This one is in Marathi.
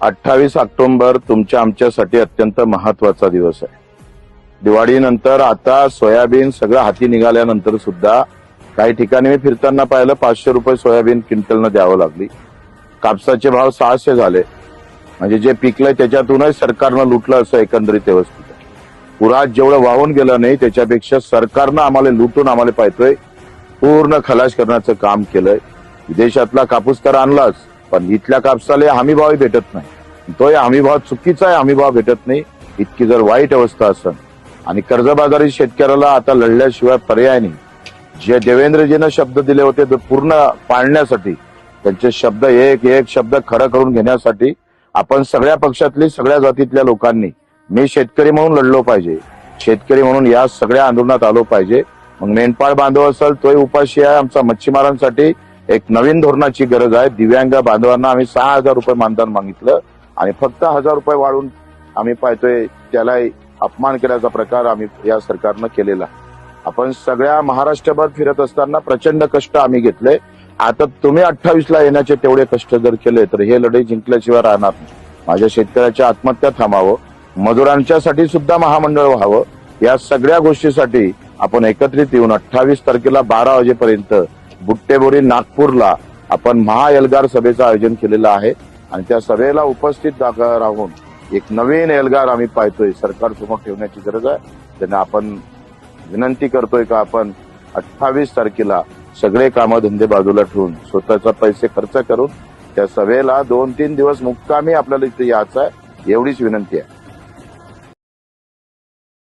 अठ्ठावीस ऑक्टोबर तुमच्या आमच्यासाठी अत्यंत महत्त्वाचा दिवस आहे. दिवाळीनंतर आता सोयाबीन सगळं हाती निघाल्यानंतर सुद्धा काही ठिकाणी मी फिरताना पाहिलं पाचशे रुपये सोयाबीन क्विंटलनं द्यावं लागली. कापसाचे भाव सहाशे झाले. म्हणजे जे पिकलंय त्याच्यातूनच सरकारनं लुटलं असं एकंदरीत व्यवस्थित पुरात जेवढं वाहून गेलं नाही त्याच्यापेक्षा सरकारनं आम्हाला लुटून आम्हाला पाहतोय. पूर्ण खलाश करण्याचं काम केलंय. विदेशातला कापूस तर आणलाच. पण इथल्या कापसाला हमी भावही भेटत नाही. तोही हमी भाव चुकीचा आहे हमी भाव भेटत नाही. इतकी जर वाईट अवस्था असेल आणि कर्जबाजारी शेतकऱ्याला आता लढल्याशिवाय पर्याय नाही. जे देवेंद्रजीनं शब्द दिले होते ते पूर्ण पाळण्यासाठी त्यांचे शब्द एक एक शब्द खरं करून घेण्यासाठी आपण सगळ्या पक्षातली सगळ्या जातीतल्या लोकांनी मी शेतकरी म्हणून लढलो पाहिजे. शेतकरी म्हणून या सगळ्या आंदोलनात आलो पाहिजे. मग मेंढपाळ बांधव असेल तोही उपाशी आहे आमचा मच्छीमारांसाठी. एक नवीन धोरणाची गरज आहे. दिव्यांग बांधवांना आम्ही सहा हजार रुपये मानधन मागितलं आणि फक्त हजार रुपये वाढून आम्ही पाहतोय त्याला अपमान केल्याचा प्रकार आम्ही या सरकारनं केलेला. आपण सगळ्या महाराष्ट्रभर फिरत असताना प्रचंड कष्ट आम्ही घेतले. आता तुम्ही अठ्ठावीस ला येण्याचे तेवढे कष्ट जर केले तर हे लढाई जिंकल्याशिवाय राहणार नाही. माझ्या शेतकऱ्याच्या आत्महत्या थांबावं. मजुरांच्यासाठी सुद्धा महामंडळ व्हावं. या सगळ्या गोष्टीसाठी आपण एकत्रित येऊन अठ्ठावीस तारखेला बारा वाजेपर्यंत बुट्टेबोरी नागपूरला आपण महाएल्गार सभेचं आयोजन केलेलं आहे. आणि त्या सभेला उपस्थित जागा राहून एक नवीन एल्गार आम्ही पाहतोय सरकार समोर ठेवण्याची गरज आहे. त्यांना आपण विनंती करतोय का आपण अठ्ठावीस तारखेला सगळे कामधंदे बाजूला ठेवून स्वतःचा पैसे खर्च करून त्या सभेला दोन तीन दिवस मुक्कामी आपल्याला इथे यायचं आहे एवढीच विनंती आहे.